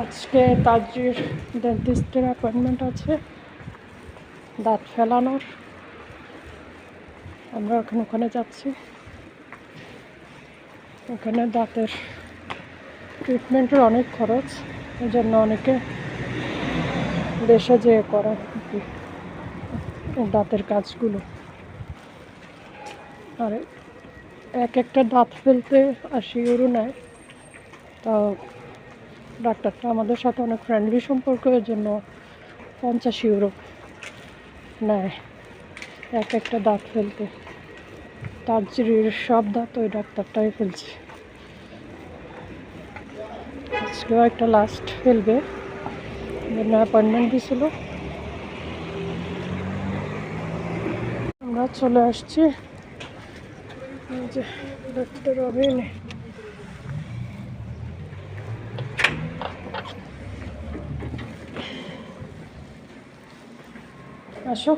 আজকে তাজির ডেন্টিস্টের অ্যাপয়েন্টমেন্ট আছে। দাঁত ফেলানোর। আমরা ওখানে ওখানে যাচ্ছি। ওখানে দাঁতের ট্রিটমেন্টের অনেক খরচ। এই জন্য অনেকে দেশে যেয়ে করে আর দাঁতের কাজগুলো। আর এক একটা দাঁত ফেলতে আশি ইউরো নেয়। তা ডাক্তারটা আমাদের সাথে অনেক ফ্রেন্ডলি সম্পর্ক এর জন্য পঞ্চাশ ইউরো নেয়। এক একটা দাঁত ফেলতে। তার সব দাঁত ওই ডাক্তারটাই ফেলছে। আজকেও একটা লাস্ট ফেলবে। জন্য অ্যাপয়েন্টমেন্ট দিছিল আমরা চলে আসছি। যে ডক্টর রবিন আসো।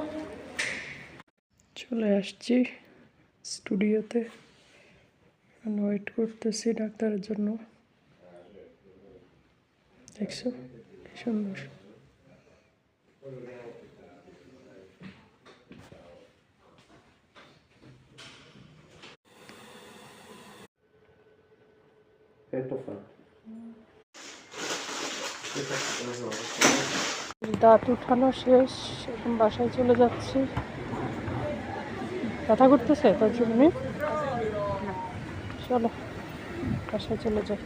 চলে আসছি স্টুডিওতে। ওয়েট করতেছি ডাক্তারের জন্য। দেখছ? কি সুন্দর। Kartoffel. দাঁত উঠানো শেষ এখন বাসায় চলে যাচ্ছি। ব্যথা করতেছে তার জন্য? চলো বাসায় চলে যাই।